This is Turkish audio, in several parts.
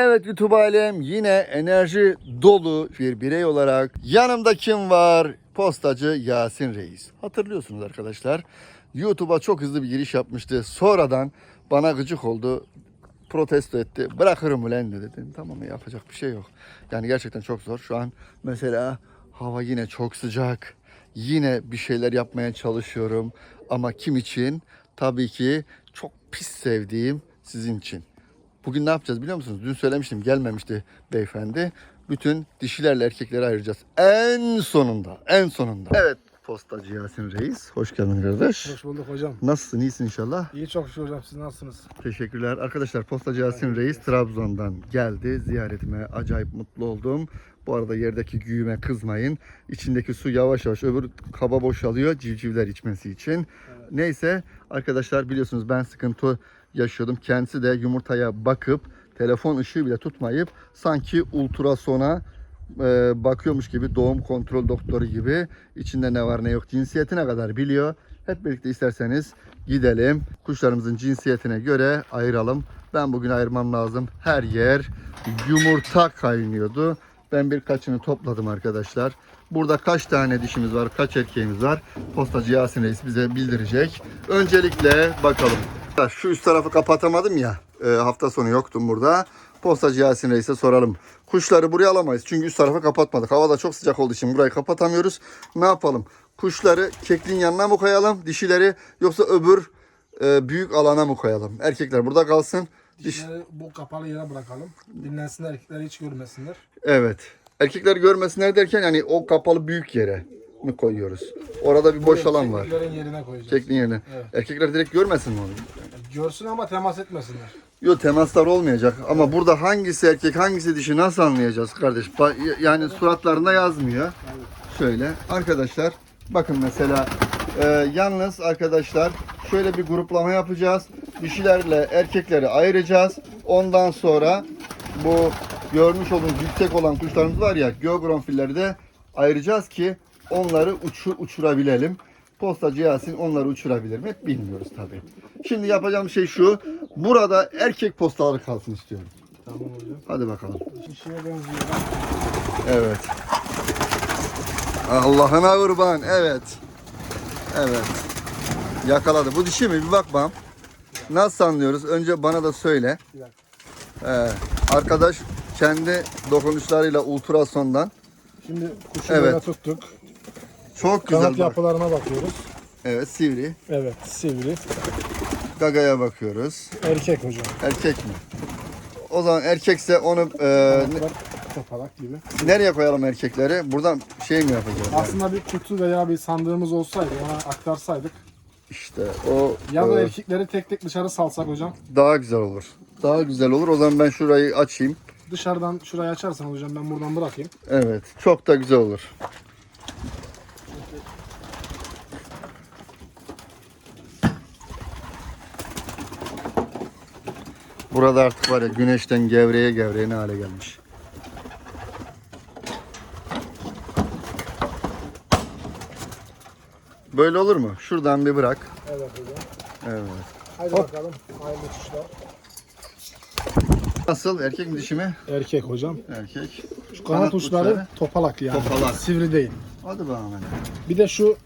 Evet YouTube alem yine enerji dolu bir birey olarak yanımda kim var? Postacı Yasin Reis. Hatırlıyorsunuz arkadaşlar. YouTube'a çok hızlı bir giriş yapmıştı. Sonradan bana gıcık oldu. Protesto etti. Bırakırım ulan dedi. Dedim, tamam yapacak bir şey yok. Yani gerçekten çok zor. Şu an mesela hava yine çok sıcak. Yine bir şeyler yapmaya çalışıyorum. Ama kim için? Tabii ki çok pis sevdiğim sizin için. Bugün ne yapacağız biliyor musunuz? Dün söylemiştim gelmemişti beyefendi. Bütün dişilerle erkekleri ayıracağız. En sonunda, en sonunda. Evet postacı Yasin Reis. Hoş geldin kardeş. Hoş bulduk hocam. Nasılsın? iyisin inşallah. İyi çok şükür hocam. Siz nasılsınız? Teşekkürler. Arkadaşlar postacı Yasin Reis Trabzon'dan geldi. Ziyaretime acayip mutlu oldum. Bu arada yerdeki güğüme kızmayın. İçindeki su yavaş yavaş öbür kaba boşalıyor civcivler içmesi için. Neyse arkadaşlar biliyorsunuz ben sıkıntı yaşıyordum. Kendisi de yumurtaya bakıp telefon ışığı bile tutmayıp sanki ultrasona e, bakıyormuş gibi doğum kontrol doktoru gibi içinde ne var ne yok cinsiyetine kadar biliyor. Hep birlikte isterseniz gidelim kuşlarımızın cinsiyetine göre ayıralım. Ben bugün ayırmam lazım. Her yer yumurta kaynıyordu. Ben birkaçını topladım arkadaşlar. Burada kaç tane dişimiz var, kaç erkeğimiz var? Postacı Yasin Reis bize bildirecek. Öncelikle bakalım. Şu üst tarafı kapatamadım ya. e, hafta sonu yoktum burada. Postacı Yasin Reis'e soralım. Kuşları buraya alamayız. Çünkü üst tarafı kapatmadık. Hava da çok sıcak olduğu için burayı kapatamıyoruz. Ne yapalın? Kuşları keklin yanına mı koyalım? Dişileri yoksa öbür e, büyük alana mı koyalım? Erkekler burada kalsın. Diş... Dişleri bu kapalı yere bırakalım. Dinlensinler, erkekleri hiç görmesinler. Evet. Erkekler görmesinler derken yani o kapalı büyük yere mi koyuyoruz? Orada bir boş alan var. Erkeklerin yerine koyacağız. Keklin yerine. Evet. Erkekler direkt görmesin mi onu? Görsün ama temas etmesinler. Yok temaslar olmayacak ama burada hangisi erkek hangisi dişi nasıl anlayacağız kardeş? Ba- Yani suratlarında yazmıyor. Şöyle arkadaşlar bakın mesela e, yalnız arkadaşlar şöyle bir gruplama yapacağız. Dişilerle erkekleri ayıracağız. Ondan sonra bu görmüş olduğunuz yüksek olan kuşlarımız var ya geogronfilleri de ayıracağız ki onları uçur, uçurabilelim. Postacı Yasin onları uçurabilir mi? Bilmiyoruz tabii. Şimdi yapacağım şey şu. Burada erkek postaları kalsın istiyorum. Tamam hocam. Hadi bakalım. Şişeye benziyor. Evet. Allah'ına kurban. Evet. Evet. Yakaladı. Bu dişi mi? Bir bak bakalım. Nasıl anlıyoruz? Önce bana da söyle. Ee, arkadaş kendi dokunuşlarıyla ultrasondan Şimdi kuşu Evet. tuttuk. Çok güzel Kanat bak. yapılarına bakıyoruz. Evet sivri. Evet, sivri. Gagaya bakıyoruz. Erkek hocam. Erkek mi? O zaman erkekse onu e, Kanatlar topalak gibi. nereye koyalım erkekleri? Buradan şey mi yapacağız? yani? Aslında bir kutu veya bir sandığımız olsaydı ona aktarsaydık. İşte o Ya da e, erkekleri tek tek dışarı salsak hocam. daha güzel olur. Daha güzel olur. O zaman ben şurayı açayım. Dışarıdan şurayı açarsan hocam ben buradan bırakayım. Evet. Çok da güzel olur. Burada artık var ya güneşten gevreye gevreye ne hale gelmiş. Böyle olur mu? Şuradan bir bırak. Evet hocam. Evet. Hadi bakalım. Hayırlı uçuşlar. Nasıl? Erkek mi dişi mi? Erkek hocam. Erkek. Şu kanat uçları topalak yani. Topalak. Sivri değil. Hadi bakalım. Bir de şu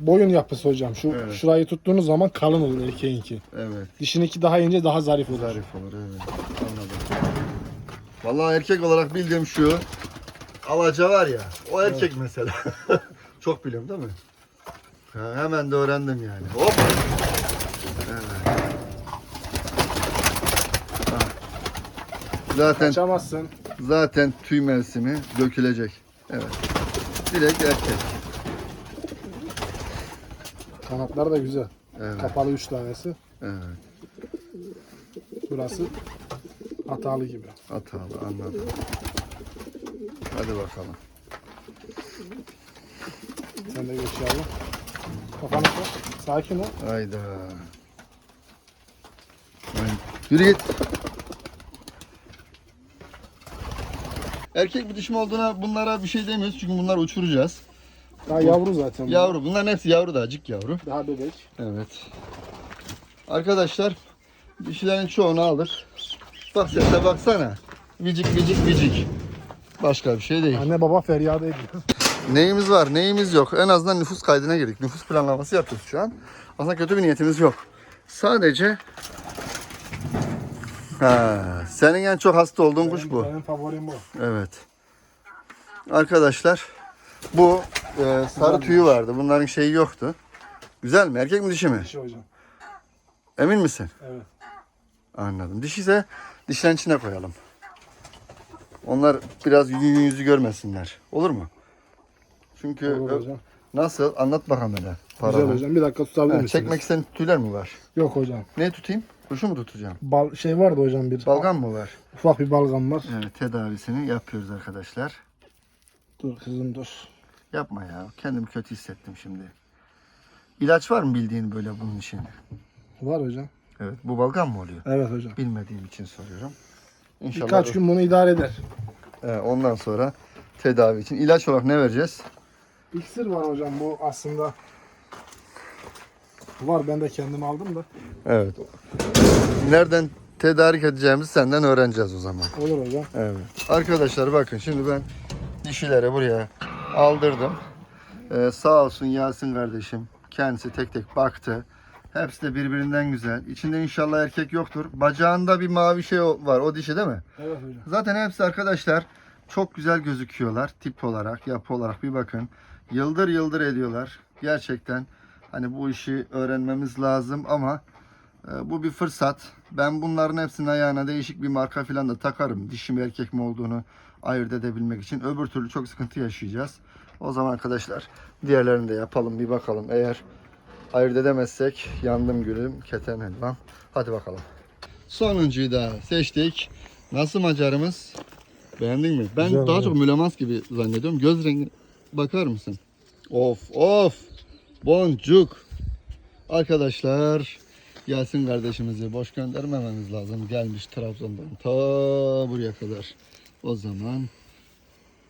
boyun yapısı hocam. Şu Evet. şurayı tuttuğunuz zaman kalın olur erkeğinki. Evet. Dişininki daha ince, daha zarif olur. Zarif olur evet. Anladım. Vallahi erkek olarak bildiğim şu. Alaca var ya. O erkek mesela. Çok biliyorum değil mi? Ha, hemen de öğrendim yani. Hop. Evet. Ha. Zaten Kaçamazsın. zaten tüy mevsimi dökülecek. Evet. Direkt erkek. Kanatlar da güzel. Evet. Kapalı üç tanesi. Evet. Burası hatalı gibi. Hatalı anladım. Hadi bakalım. Sen de geç yavrum. Kafanı koy. Sakin ol. Hayda. Ay, Yürü git. Erkek bir dişim olduğuna bunlara bir şey demiyoruz çünkü bunları uçuracağız. Daha yavru zaten. bu. Yavru bunların hepsi yavru da acık yavru. Daha bebek. Evet. Arkadaşlar dişilerin çoğunu aldık. Bak sen de baksana. Vicik vicik vicik. Başka bir şey değil. Anne baba feryadı ediyor. Neyimiz var, neyimiz yok. En azından nüfus kaydına girdik. Nüfus planlaması yapıyoruz şu an. Aslında kötü bir niyetimiz yok. Sadece ha, senin en çok hasta olduğun kuş bu. Benim favorim bu. Evet. Arkadaşlar bu e, sarı tüyü vardı. Bunların şeyi yoktu. Güzel mi? Erkek mi dişi mi? Dişi hocam. Emin misin? Evet. Anladım. Dişi ise dişlerin içine koyalım. Onlar biraz yüzü yüzü görmesinler. Olur mu? Çünkü Olur hocam. nasıl? Anlat bakalım hele. Güzel Paradan. hocam. Bir dakika tutabilir Ha, misiniz? çekmek istediğin tüyler mi var? Yok hocam. Ne tutayım? Kuşu mu tutacağım? Bal şey vardı hocam bir. Balgam mı var? Ufak bir balgam var. Evet tedavisini yapıyoruz arkadaşlar. Dur kızım dur. Yapma ya. Kendimi kötü hissettim şimdi. İlaç var mı bildiğin böyle bunun için? Var hocam. Evet. Bu balgam mı oluyor? Evet hocam. Bilmediğim için soruyorum. İnşallah Birkaç gün bunu idare eder. Evet, ondan sonra tedavi için ilaç olarak ne vereceğiz? İksir var hocam bu aslında. Var ben de kendim aldım da. Evet. Nereden tedarik edeceğimizi senden öğreneceğiz o zaman. Olur hocam. Evet. Arkadaşlar bakın şimdi ben dişileri buraya aldırdım. Ee, sağ olsun Yasin kardeşim. Kendisi tek tek baktı. Hepsi de birbirinden güzel. İçinde inşallah erkek yoktur. Bacağında bir mavi şey var. O dişi değil mi? Evet hocam. Zaten hepsi arkadaşlar çok güzel gözüküyorlar. Tip olarak, yapı olarak bir bakın. Yıldır yıldır ediyorlar. Gerçekten hani bu işi öğrenmemiz lazım ama bu bir fırsat. Ben bunların hepsinin ayağına değişik bir marka falan da takarım. Dişi mi erkek mi olduğunu ayırt edebilmek için. Öbür türlü çok sıkıntı yaşayacağız. O zaman arkadaşlar diğerlerini de yapalım bir bakalım. Eğer ayırt edemezsek yandım gülüm keten helvam. Hadi bakalım. Sonuncuyu da seçtik. Nasıl macarımız? Beğendin mi? Ben Güzel, daha evet. çok mülemans gibi zannediyorum. Göz rengi bakar mısın? Of of. Boncuk. Arkadaşlar Yasin kardeşimizi boş göndermememiz lazım. Gelmiş Trabzon'dan ta buraya kadar. O zaman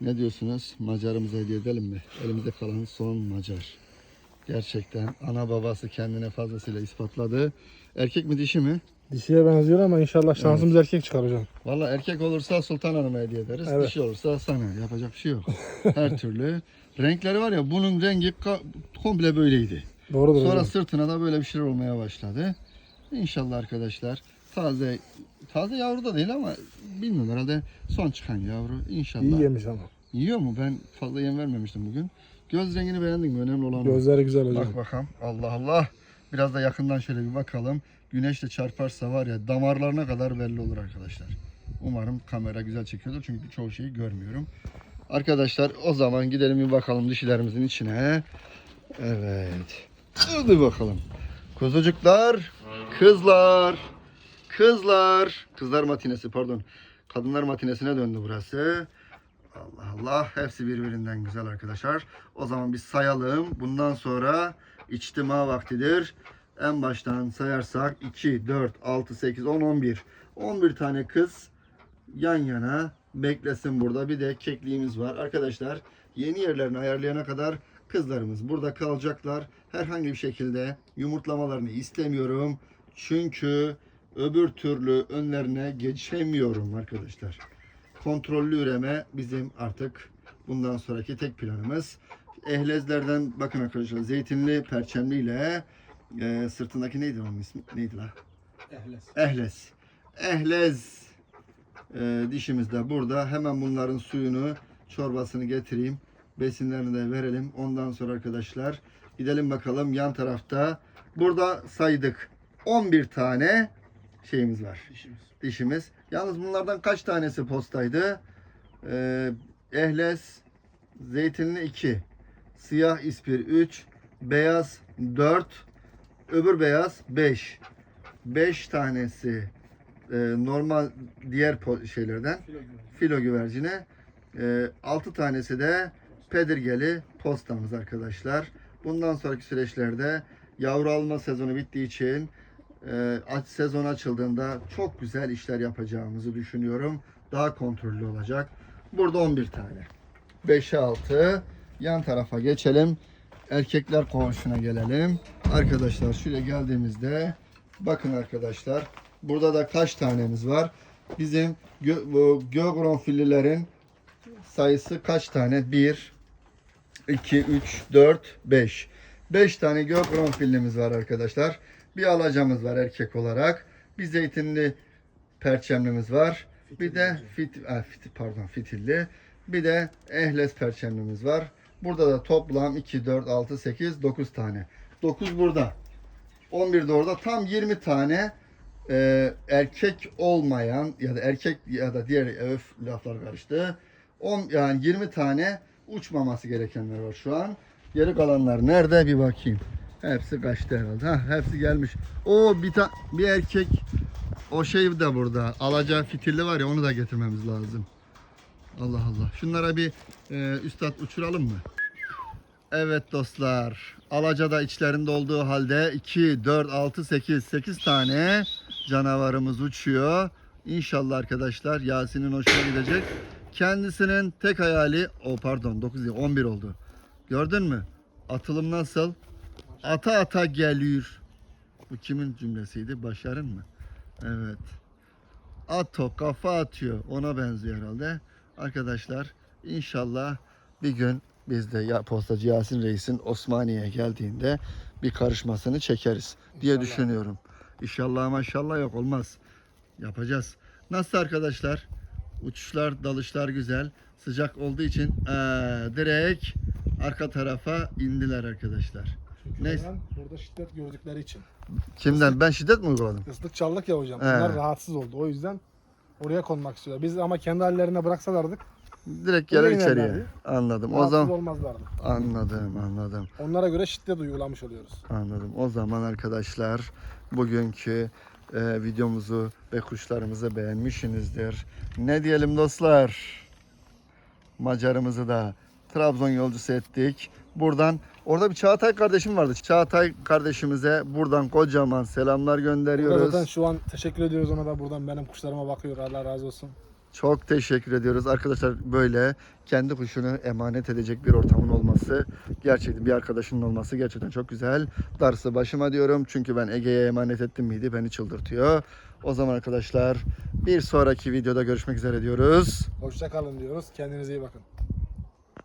ne diyorsunuz? Macarımıza hediye edelim mi? Elimizde kalan son Macar. Gerçekten ana babası kendine fazlasıyla ispatladı. Erkek mi dişi mi? Dişiye benziyor ama inşallah şansımız erkek çıkar hocam. Valla erkek olursa Sultan Hanım'a hediye ederiz. Evet. Dişi olursa sana. Yapacak bir şey yok. Her türlü. Renkleri var ya bunun rengi ka- komple böyleydi. Doğrudur Sonra hocam. sırtına da böyle bir şeyler olmaya başladı. İnşallah arkadaşlar taze taze yavru da değil ama bilmiyorum herhalde son çıkan yavru. İnşallah. İyi yemiş ama. Yiyor mu? Ben fazla yem vermemiştim bugün. Göz rengini beğendin mi? Önemli olan o. Gözleri güzel hocam. Bak bakalım. Allah Allah. Biraz da yakından şöyle bir bakalım. Güneş de çarparsa var ya damarlarına kadar belli olur arkadaşlar. Umarım kamera güzel çekiyordur çünkü çoğu şeyi görmüyorum. Arkadaşlar o zaman gidelim bir bakalım dişilerimizin içine. Evet. Hadi bakalım. Kuzucuklar, kızlar, kızlar, kızlar matinesi pardon. Kadınlar matinesine döndü burası. Allah Allah hepsi birbirinden güzel arkadaşlar. O zaman biz sayalım. Bundan sonra içtima vaktidir. En baştan sayarsak 2, 4, 6, 8, 10, 11. 11 tane kız yan yana beklesin burada. Bir de kekliğimiz var. Arkadaşlar yeni yerlerini ayarlayana kadar kızlarımız burada kalacaklar. Herhangi bir şekilde yumurtlamalarını istemiyorum. Çünkü öbür türlü önlerine geçemiyorum arkadaşlar kontrollü üreme bizim artık bundan sonraki tek planımız. Ehlezlerden bakın arkadaşlar zeytinli perçemliyle e, sırtındaki neydi onun ismi? Neydi la? Ehlez. Ehlez e, dişimiz de burada. Hemen bunların suyunu, çorbasını getireyim. Besinlerini de verelim. Ondan sonra arkadaşlar gidelim bakalım yan tarafta. Burada saydık 11 tane şeyimiz var dişimiz. Yalnız bunlardan kaç tanesi postaydı? Ee, ehles, zeytinli 2, siyah ispir 3, beyaz 4, öbür beyaz 5. 5 tanesi e, normal diğer şeylerden filo güvercine. 6 tanesi de pedirgeli postamız arkadaşlar. Bundan sonraki süreçlerde yavru alma sezonu bittiği için e, sezon açıldığında çok güzel işler yapacağımızı düşünüyorum. Daha kontrollü olacak. Burada 11 tane. 5'e 6. Yan tarafa geçelim. Erkekler koğuşuna gelelim. Arkadaşlar şöyle geldiğimizde bakın arkadaşlar burada da kaç tanemiz var? bizim gö- bu geogronfillilerin sayısı kaç tane? 1 2 3 4 5. 5 tane geogronfillimiz var arkadaşlar. Bir alacamız var erkek olarak. Bir zeytinli perçemlimiz var. Bir de fit, ah, fit pardon fitilli. Bir de ehles perçemlimiz var. Burada da toplam 2 4 6 8 9 tane. 9 burada. 11 de orada tam 20 tane e, erkek olmayan ya da erkek ya da diğer öf laflar karıştı. 10 yani 20 tane uçmaması gerekenler var şu an. Geri kalanlar nerede bir bakayım. Hepsi kaçtı herhalde. Ha, hepsi gelmiş. O bir ta bir erkek o şey de burada. Alaca fitilli var ya onu da getirmemiz lazım. Allah Allah. Şunlara bir e, üstad uçuralım mı? Evet dostlar. Alaca'da içlerinde olduğu halde 2, 4, 6, 8, 8 tane canavarımız uçuyor. İnşallah arkadaşlar Yasin'in hoşuna gidecek. Kendisinin tek hayali, o pardon 9 değil 11 oldu. Gördün mü? Atılım nasıl? Ata ata geliyor. Bu kimin cümlesiydi? Başarın mı? Evet. Ato kafa atıyor. Ona benziyor herhalde. Arkadaşlar inşallah bir gün biz de ya postacı Yasin Reis'in Osmaniye'ye geldiğinde bir karışmasını çekeriz diye İnşallah. düşünüyorum. İnşallah maşallah yok olmaz. Yapacağız. Nasıl arkadaşlar? Uçuşlar, dalışlar güzel. Sıcak olduğu için eee, direkt arka tarafa indiler arkadaşlar. Neyse. Burada şiddet gördükleri için. Kimden? Ben şiddet mi uyguladım? Islık çaldık ya hocam. He. Bunlar rahatsız oldu. O yüzden oraya konmak istiyorlar. Biz ama kendi hallerine bıraksalardık Direkt gelir içeriye. inerlerdi. Anladım. O rahatsız zaman olmazlardı. anladım, anladım. Onlara göre şiddet uygulamış oluyoruz. Anladım. O zaman arkadaşlar bugünkü e, videomuzu ve kuşlarımızı beğenmişsinizdir. Ne diyelim dostlar? Macarımızı da Trabzon yolcusu ettik. Buradan orada bir Çağatay kardeşim vardı. Çağatay kardeşimize buradan kocaman selamlar Burada gönderiyoruz. zaten şu an teşekkür ediyoruz ona da buradan benim kuşlarıma bakıyor. Allah razı olsun. Çok teşekkür ediyoruz. Arkadaşlar böyle kendi kuşunu emanet edecek bir ortamın olması gerçekten bir arkadaşının olması gerçekten çok güzel. Darısı başıma diyorum çünkü ben Ege'ye emanet ettim miydi beni çıldırtıyor. O zaman arkadaşlar bir sonraki videoda görüşmek üzere diyoruz. Hoşça kalın diyoruz. Kendinize iyi bakın.